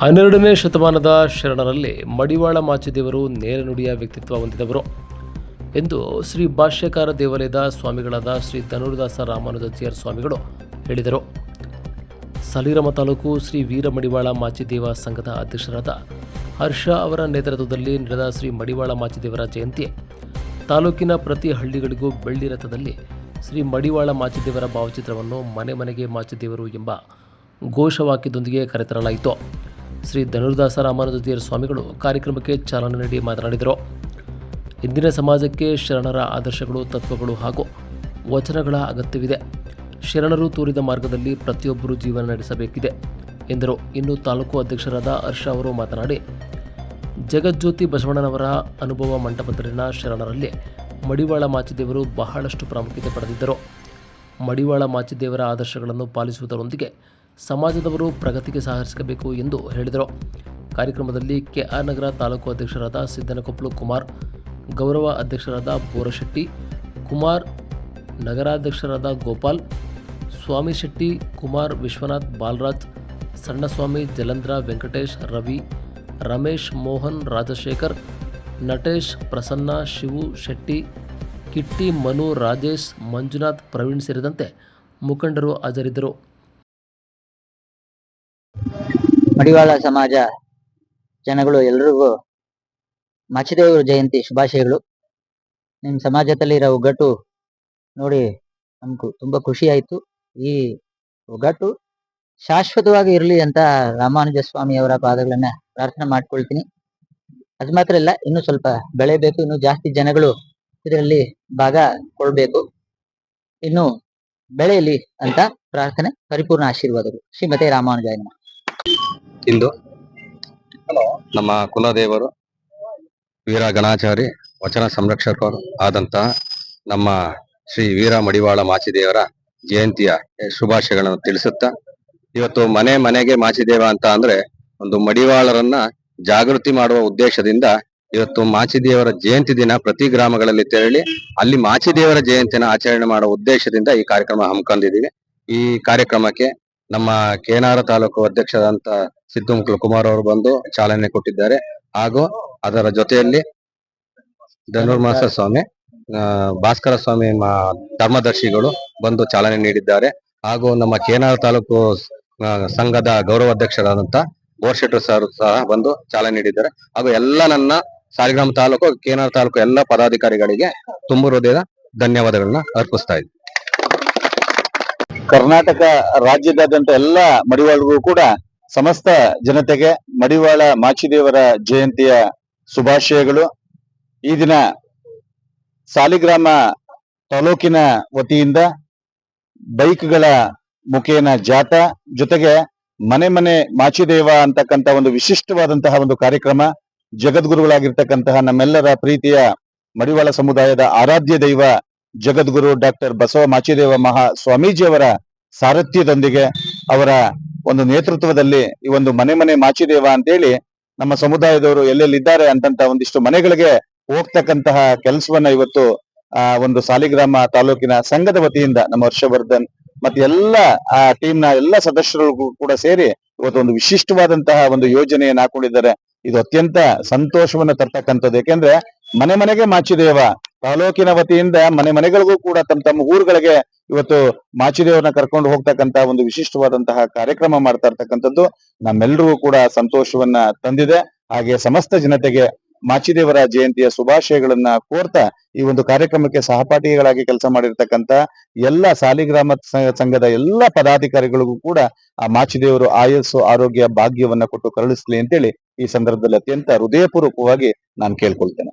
ಹನ್ನೆರಡನೇ ಶತಮಾನದ ಶರಣರಲ್ಲಿ ಮಡಿವಾಳ ಮಾಚಿದೇವರು ನೇರನುಡಿಯ ವ್ಯಕ್ತಿತ್ವ ಹೊಂದಿದವರು ಎಂದು ಶ್ರೀ ಭಾಷ್ಯಕಾರ ದೇವಾಲಯದ ಸ್ವಾಮಿಗಳಾದ ಶ್ರೀ ಧನುರ್ದಾಸ ರಾಮಾನುಜಾಚಾರ್ಯ ಸ್ವಾಮಿಗಳು ಹೇಳಿದರು. ಸಲೀರಮ ತಾಲೂಕು ಶ್ರೀ ವೀರ ಮಡಿವಾಳ ಮಾಚಿದೇವ ಸಂಘದ ಅಧ್ಯಕ್ಷರಾದ ಹರ್ಷ ಅವರ ನೇತೃತ್ವದಲ್ಲಿ ನಡೆದ ಶ್ರೀ ಮಡಿವಾಳ ಮಾಚಿದೇವರ ಜಯಂತಿ ತಾಲೂಕಿನ ಪ್ರತಿ ಹಳ್ಳಿಗಳಿಗೂ ಬೆಳ್ಳಿ ರಥದಲ್ಲಿ ಶ್ರೀ ಮಡಿವಾಳ ಮಾಚಿದೇವರ ಭಾವಚಿತ್ರವನ್ನು ಮನೆ ಮನೆಗೆ ಮಾಚಿದೇವರು ಎಂಬ ಘೋಷವಾಕ್ಯದೊಂದಿಗೆ ಕರೆತರಲಾಯಿತು. ಶ್ರೀ ಧನುರ್ದಾಸ ರಾಮಾನುಜಾಚಾರ್ಯ ಸ್ವಾಮಿಗಳು ಕಾರ್ಯಕ್ರಮಕ್ಕೆ ಚಾಲನೆ ನೀಡಿ ಮಾತನಾಡಿದರು. ಇಂದಿನ ಸಮಾಜಕ್ಕೆ ಶರಣರ ಆದರ್ಶಗಳು, ತತ್ವಗಳು ಹಾಗೂ ವಚನಗಳ ಅಗತ್ಯವಿದೆ. ಶರಣರು ತೋರಿದ ಮಾರ್ಗದಲ್ಲಿ ಪ್ರತಿಯೊಬ್ಬರೂ ಜೀವನ ನಡೆಸಬೇಕಿದೆ, ಎಂದರು. ಇನ್ನು ತಾಲೂಕು ಅಧ್ಯಕ್ಷರಾದ ಹರ್ಷ ಅವರು ಮಾತನಾಡಿ, ಜಗಜ್ಯೋತಿ ಬಸವಣ್ಣನವರ ಅನುಭವ ಮಂಟಪದಲ್ಲಿನ ಶರಣರಲ್ಲಿ ಮಡಿವಾಳ ಮಾಚಿದೇವರು ಬಹಳಷ್ಟು ಪ್ರಾಮುಖ್ಯತೆ ಪಡೆದಿದ್ದರು. ಮಡಿವಾಳ ಮಾಚಿದೇವರ ಆದರ್ಶಗಳನ್ನು ಪಾಲಿಸುವುದರೊಂದಿಗೆ ಸಮಾಜದವರು ಪ್ರಗತಿಗೆ ಸಹಕರಿಸಬೇಕು ಎಂದು ಹೇಳಿದರು. ಕಾರ್ಯಕ್ರಮದಲ್ಲಿ ಕೆಆರ್ ನಗರ ತಾಲೂಕು ಅಧ್ಯಕ್ಷರಾದ ಸಿದ್ದನಕೊಪ್ಪಲು ಕುಮಾರ್, ಗೌರವ ಅಧ್ಯಕ್ಷರಾದ ಬೋರಶೆಟ್ಟಿ, ಕುಮಾರ್ ನಗರಾಧ್ಯಕ್ಷರಾದ ಗೋಪಾಲ್, ಸ್ವಾಮಿ ಶೆಟ್ಟಿ, ಕುಮಾರ್ ವಿಶ್ವನಾಥ್ ಬಾಲರಾಜ್, ಸಣ್ಣಸ್ವಾಮಿ ಜಲಂಧ್ರ ವೆಂಕಟೇಶ್, ರವಿ, ರಮೇಶ್ ಮೋಹನ್ ರಾಜಶೇಖರ್, ನಟೇಶ್ ಪ್ರಸನ್ನ, ಶಿವು ಶೆಟ್ಟಿ, ಕಿಟ್ಟಿ ಮನು ರಾಜೇಶ್, ಮಂಜುನಾಥ್ ಪ್ರವೀಣ್ ಸೇರಿದಂತೆ ಮುಖಂಡರು ಹಾಜರಿದ್ದರು. ಮಡಿವಾಳ ಸಮಾಜ ಜನಗಳು ಎಲ್ರಿಗೂ ಮಾಚಿದೇವರ ಜಯಂತಿ ಶುಭಾಶಯಗಳು. ನಿಮ್ ಸಮಾಜದಲ್ಲಿ ಇರೋ ಒಗ್ಗಟ್ಟು ನೋಡಿ ನಮ್ಗೂ ತುಂಬಾ ಖುಷಿ ಆಯ್ತು. ಈ ಒಗ್ಗಟ್ಟು ಶಾಶ್ವತವಾಗಿ ಇರಲಿ ಅಂತ ರಾಮಾನುಜ ಸ್ವಾಮಿ ಅವರ ಪಾದಗಳನ್ನ ಪ್ರಾರ್ಥನೆ ಮಾಡ್ಕೊಳ್ತೀನಿ. ಅದು ಮಾತ್ರ ಇಲ್ಲ ಇನ್ನು ಸ್ವಲ್ಪ ಬೆಳೆಬೇಕು ಇನ್ನು ಜಾಸ್ತಿ ಜನಗಳು ಇದರಲ್ಲಿ ಭಾಗ ಕೊಳ್ಬೇಕು ಇನ್ನು ಬೆಳೆಯಲಿ ಅಂತ ಪ್ರಾರ್ಥನೆ, ಪರಿಪೂರ್ಣ ಆಶೀರ್ವಾದಗಳು. ಶ್ರೀಮತಿ ರಾಮಾನುಜಾಯ ನಮಃ. ಇಂದು ನಮ್ಮ ಕುಲದೇವರು ವೀರ ಗಣಾಚಾರಿ, ವಚನ ಸಂರಕ್ಷಕರು ಆದಂತಹ ನಮ್ಮ ಶ್ರೀ ವೀರ ಮಡಿವಾಳ ಮಾಚಿದೇವರ ಜಯಂತಿಯ ಶುಭಾಶಯಗಳನ್ನು ತಿಳಿಸುತ್ತಾ, ಇವತ್ತು ಮನೆ ಮನೆಗೆ ಮಾಚಿದೇವ ಅಂತ ಅಂದ್ರೆ ಒಂದು ಮಡಿವಾಳರನ್ನ ಜಾಗೃತಿ ಮಾಡುವ ಉದ್ದೇಶದಿಂದ ಇವತ್ತು ಮಾಚಿದೇವರ ಜಯಂತಿ ದಿನ ಪ್ರತಿ ಗ್ರಾಮಗಳಲ್ಲಿ ತೆರಳಿ, ಅಲ್ಲಿ ಮಾಚಿದೇವರ ಜಯಂತಿನ ಆಚರಣೆ ಮಾಡುವ ಉದ್ದೇಶದಿಂದ ಈ ಕಾರ್ಯಕ್ರಮ ಹಮ್ಮಿಕೊಂಡಿದ್ದೀವಿ. ಈ ಕಾರ್ಯಕ್ರಮಕ್ಕೆ ನಮ್ಮ ಕೇನಾರ ತಾಲೂಕು ಅಧ್ಯಕ್ಷರಾದಂತ ಸಿದ್ದು ಕುಮಾರ್ ಅವರು ಬಂದು ಚಾಲನೆ ಕೊಟ್ಟಿದ್ದಾರೆ. ಹಾಗೂ ಅದರ ಜೊತೆಯಲ್ಲಿ ಧನುರ್ಮಾಸ ಸ್ವಾಮಿ ಭಾಸ್ಕರ ಸ್ವಾಮಿ ಧರ್ಮದರ್ಶಿಗಳು ಬಂದು ಚಾಲನೆ ನೀಡಿದ್ದಾರೆ. ಹಾಗೂ ನಮ್ಮ ಕೇನಾರ ತಾಲೂಕು ಸಂಘದ ಗೌರವ ಅಧ್ಯಕ್ಷರಾದಂತ ಬೋರ್ಶೆಟ್ರು ಸರ್ ಸಹ ಬಂದು ಚಾಲನೆ ನೀಡಿದ್ದಾರೆ. ಹಾಗೂ ಎಲ್ಲ ನನ್ನ ಸಾಲಿಗ್ರಾಮ ತಾಲೂಕು ಕೇನಾರ ತಾಲೂಕು ಎಲ್ಲ ಪದಾಧಿಕಾರಿಗಳಿಗೆ ತುಂಬು ಹೃದಯದ ಧನ್ಯವಾದಗಳನ್ನ ಅರ್ಪಿಸ್ತಾ ಇದ್ದೀನಿ. ಕರ್ನಾಟಕ ರಾಜ್ಯದಾದ್ಯಂತ ಎಲ್ಲ ಮಡಿವಾಳರಿಗೂ ಕೂಡ ಸಮಸ್ತ ಜನತೆಗೆ ಮಡಿವಾಳ ಮಾಚಿದೇವರ ಜಯಂತಿಯ ಶುಭಾಶಯಗಳು. ಈ ದಿನ ಸಾಲಿಗ್ರಾಮ ತಾಲೂಕಿನ ವತಿಯಿಂದ ಬೈಕ್ಗಳ ಮುಖೇನ ಜಾಥಾ, ಜೊತೆಗೆ ಮನೆ ಮನೆ ಮಾಚಿದೇವ ಅಂತಕ್ಕಂತಹ ಒಂದು ವಿಶಿಷ್ಟವಾದಂತಹ ಒಂದು ಕಾರ್ಯಕ್ರಮ, ಜಗದ್ಗುರುಗಳಾಗಿರ್ತಕ್ಕಂತಹ ನಮ್ಮೆಲ್ಲರ ಪ್ರೀತಿಯ ಮಡಿವಾಳ ಸಮುದಾಯದ ಆರಾಧ್ಯ ದೈವ ಜಗದ್ಗುರು ಡಾಕ್ಟರ್ ಬಸವ ಮಾಚಿದೇವ ಮಹಾ ಸ್ವಾಮೀಜಿಯವರ ಸಾರಥ್ಯದೊಂದಿಗೆ ಅವರ ಒಂದು ನೇತೃತ್ವದಲ್ಲಿ ಈ ಒಂದು ಮನೆ ಮನೆ ಮಾಚಿದೇವ ಅಂತೇಳಿ ನಮ್ಮ ಸಮುದಾಯದವರು ಎಲ್ಲೆಲ್ಲಿದ್ದಾರೆ ಅಂತಂತ ಒಂದಿಷ್ಟು ಮನೆಗಳಿಗೆ ಹೋಗ್ತಕ್ಕಂತಹ ಕೆಲಸವನ್ನ ಇವತ್ತು, ಆ, ಒಂದು ಸಾಲಿಗ್ರಾಮ ತಾಲೂಕಿನ ಸಂಘದ ವತಿಯಿಂದ ನಮ್ಮ ಹರ್ಷವರ್ಧನ್ ಮತ್ತೆ ಎಲ್ಲ, ಆ ಟೀಮ್ನ ಎಲ್ಲ ಸದಸ್ಯರಿಗೂ ಕೂಡ ಸೇರಿ ಇವತ್ತು ಒಂದು ವಿಶಿಷ್ಟವಾದಂತಹ ಒಂದು ಯೋಜನೆಯನ್ನು ಹಾಕೊಂಡಿದ್ದಾರೆ. ಇದು ಅತ್ಯಂತ ಸಂತೋಷವನ್ನ ತರ್ತಕ್ಕಂಥದ್ದು. ಯಾಕೆಂದ್ರೆ ಮನೆ ಮನೆಗೆ ಮಾಚಿದೇವ ತಾಲೂಕಿನ ವತಿಯಿಂದ ಮನೆ ಮನೆಗಳಿಗೂ ಕೂಡ ತಮ್ಮ ತಮ್ಮ ಊರುಗಳಿಗೆ ಇವತ್ತು ಮಾಚಿದೇವರನ್ನ ಕರ್ಕೊಂಡು ಹೋಗ್ತಕ್ಕಂತ ಒಂದು ವಿಶಿಷ್ಟವಾದಂತಹ ಕಾರ್ಯಕ್ರಮ ಮಾಡ್ತಾ ಇರ್ತಕ್ಕಂಥದ್ದು. ನಮ್ಮೆಲ್ಲರಿಗೂ ಕೂಡ ಸಂತೋಷವನ್ನ ತಂದಿದೆ. ಹಾಗೆ ಸಮಸ್ತ ಜನತೆಗೆ ಮಾಚಿದೇವರ ಜಯಂತಿಯ ಶುಭಾಶಯಗಳನ್ನ ಕೋರ್ತಾ ಈ ಒಂದು ಕಾರ್ಯಕ್ರಮಕ್ಕೆ ಸಹಪಾಠಿಗಳಾಗಿ ಕೆಲಸ ಮಾಡಿರ್ತಕ್ಕಂತ ಎಲ್ಲ ಸಾಲಿಗ್ರಾಮ ಸಂಘದ ಎಲ್ಲ ಪದಾಧಿಕಾರಿಗಳಿಗೂ ಕೂಡ ಆ ಮಾಚಿದೇವರು ಆಯಸ್ಸು, ಆರೋಗ್ಯ, ಭಾಗ್ಯವನ್ನ ಕೊಟ್ಟು ಕರುಳಿಸ್ಲಿ ಅಂತೇಳಿ ಈ ಸಂದರ್ಭದಲ್ಲಿ ಅತ್ಯಂತ ಹೃದಯಪೂರ್ವಕವಾಗಿ ನಾನು ಕೇಳ್ಕೊಳ್ತೇನೆ.